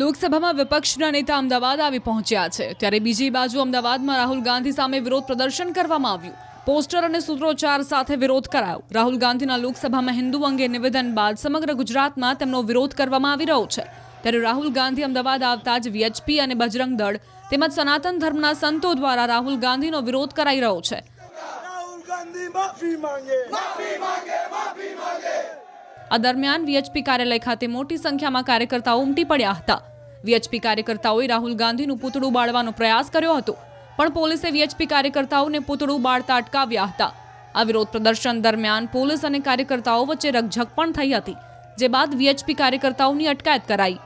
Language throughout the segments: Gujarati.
લોકસભામાં વિપક્ષના નેતા અમદાવાદ આવી પહોંચ્યા છે. ત્યારે બીજી બાજુ અમદાવાદમાં રાહુલ ગાંધી સામે વિરોધ પ્રદર્શન કરવામાં આવ્યું. પોસ્ટર અને સૂત્રોચ્ચાર સાથે વિરોધ કરાયો. રાહુલ ગાંધીના લોકસભામાં હિન્દુ અંગે નિવેદન બાદ સમગ્ર ગુજરાતમાં તેમનો વિરોધ કરવામાં આવી રહ્યો છે. ત્યારે રાહુલ ગાંધી અમદાવાદ આવતા જ વીએચપી અને બજરંગ દળ તેમજ સનાતન ધર્મના સંતો દ્વારા રાહુલ ગાંધીનો વિરોધ કરાઈ રહ્યો છે. રાહુલ ગાંધી માફી માંગે. માફી માંગે માફી માંગે આ દરમિયાન વીએચપી કાર્યાલય ખાતે મોટી સંખ્યામાં કાર્યકર્તાઓ ઉમટી પડ્યા હતા. વીએચપી કાર્યકર્તાઓએ રાહુલ ગાંધીનું પૂતળું બાળવાનો પ્રયાસ કર્યો હતો, પણ પોલીસે વીએચપી કાર્યકર્તાઓને પૂતળું બાળતા અટકાવ્યા હતા. આ વિરોધ પ્રદર્શન દરમિયાન પોલીસ અને કાર્યકર્તાઓ વચ્ચે રકઝક પણ થઈ હતી, જે બાદ વીએચપી કાર્યકર્તાઓની અટકાયત કરાઈ.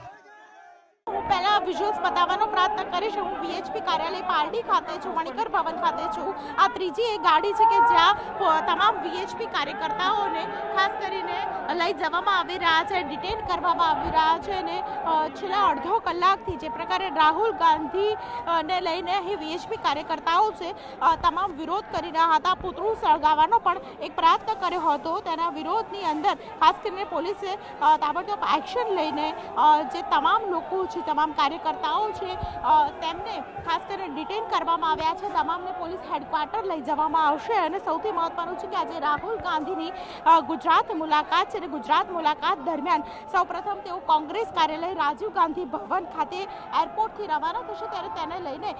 વિઝ્યુઅલ્સ બતાવવાનો પ્રયત્ન કરીશ. હું વીએચપી કાર્યાલય પારડી ખાતે છું, મણિકર ભવન ખાતે છું. આ ત્રીજી એક ગાડી છે કે જ્યાં તમામ વીએચપી કાર્યકર્તાઓને, ખાસ કરીને લઈ જવામાં આવી રહ્યા છે ડિટેન કરવામાં આવી રહ્યા છે અને છેલ્લા અડધો કલાકથી જે પ્રકારે રાહુલ ગાંધી ને લઈને અહીં વીએચપી કાર્યકર્તાઓ છે તમામ વિરોધ કરી રહ્યા હતા. પુતળું સળગાવવાનો પણ એક પ્રયત્ન કર્યો હતો. તેના વિરોધની અંદર ખાસ કરીને પોલીસે તાબડતોબ એક્શન લઈને જે તમામ લોકો છે, તમામ કાર્યકર્તાઓ છે તેમને ખાસ કરીને ડિટેન કરવામાં આવ્યા છે. તમામને પોલીસ હેડક્વાર્ટર લઈ જવામાં આવશે અને સૌથી મહત્વનું છે કે આજે રાહુલ ગાંધીની ગુજરાત મુલાકાત છે અને ગુજરાત મુલાકાત દરમિયાન સૌપ્રથમ તેઓ કોંગ્રેસ કાર્યાલય રાજીવ ગાંધી ભવન ખાતે એરપોર્ટથી રવાના થશે. ત્યારે તેને લઈને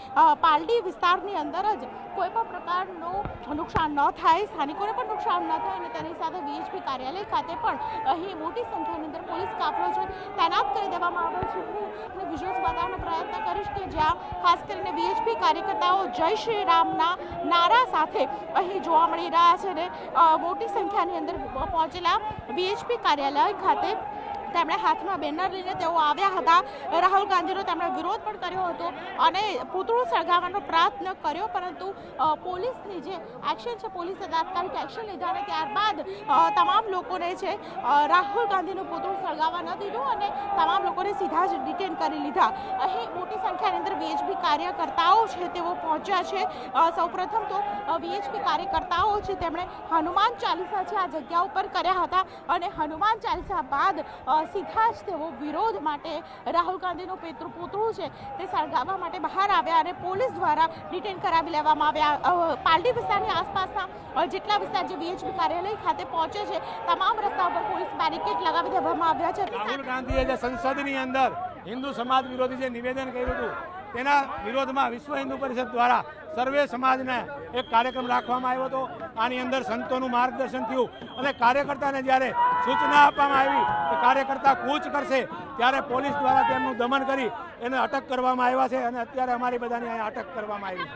પાલડી વિસ્તારની અંદર જ કોઈ પણ પ્રકારનું નુકસાન ન થાય, સ્થાનિકોને પણ નુકસાન ન થાય અને તેની સાથે વીએચપી કાર્યાલય ખાતે પણ અહીં મોટી સંખ્યાની અંદર પોલીસ કાફલો છે. તૈનાત કરી દેવામાં આવ્યો છે. હું વિઝ્યુઅલ્સ બતાવવાનો પ્રયત્ન કરીશ કે જ્યાં ખાસ કરીને વીએચપી કાર્યકર્તાઓ જય શ્રી રામના નારા સાથે અહીં જોવા મળી રહ્યા છે અને મોટી સંખ્યાની અંદર પહોંચેલા વીએચપી કાર્યાલય ખાતે તેમણે હાથમાં બેનર લઈને તેઓ આવ્યા હતા. રાહુલ ગાંધીનો તેમણે વિરોધ પણ કર્યો હતો અને પૂતળું સળગાવવાનો પ્રયત્ન કર્યો, પરંતુ પોલીસની જે એક્શન છે, પોલીસે તાત્કાલિક એક્શન લીધા અને ત્યારબાદ તમામ લોકોને છે રાહુલ ગાંધીનું પૂતળું સળગાવવા ન દીધું અને તમામ લોકોને સીધા જ ડિટેન કરી લીધા. અહીં મોટી સંખ્યાની અંદર વીએચપી કાર્યકર્તાઓ છે તેઓ પહોંચ્યા છે. સૌપ્રથમ તો વીએચપી કાર્યકર્તાઓ છે, તેમણે હનુમાન ચાલીસા છે આ જગ્યા ઉપર કર્યા હતા અને હનુમાન ચાલીસા બાદ સીધા જ તેઓ વિરોધ માટે રાહુલ ગાંધીનું પેતૃ પુતળું છે તે સળગાવવા માટે બહાર આવ્યા અને પોલીસ દ્વારા ડિટેન કરાવી લેવામાં આવ્યા. પાલડી વિસ્તારની આસપાસના જેટલા વિસ્તાર જે વીએચપી કાર્યાલય ખાતે પહોંચે છે, તમામ રસ્તા ઉપર પોલીસ બેરિકેડ લગાવી દેવામાં આવ્યા છે. રાહુલ ગાંધીએ જે સંસદની અંદર હિન્દુ સમાજ વિરોધી જે નિવેદન કર્યું હતું તેના વિરોધમાં વિશ્વ હિન્દુ પરિષદ દ્વારા સર્વે સમાજને એક કાર્યક્રમ રાખવામાં આવ્યો હતો. આની અંદર સંતોનું માર્ગદર્શન થયું. અને કાર્યકર્તાને જ્યારે સૂચના આપવામાં આવી કે કાર્યકર્તા કૂચ કરશે, ત્યારે પોલીસ દ્વારા તેમનું દમન કરી એને અટક કરવામાં આવ્યા છે અને અત્યારે અમારી બધાની અહીંયા અટક કરવામાં આવી છે.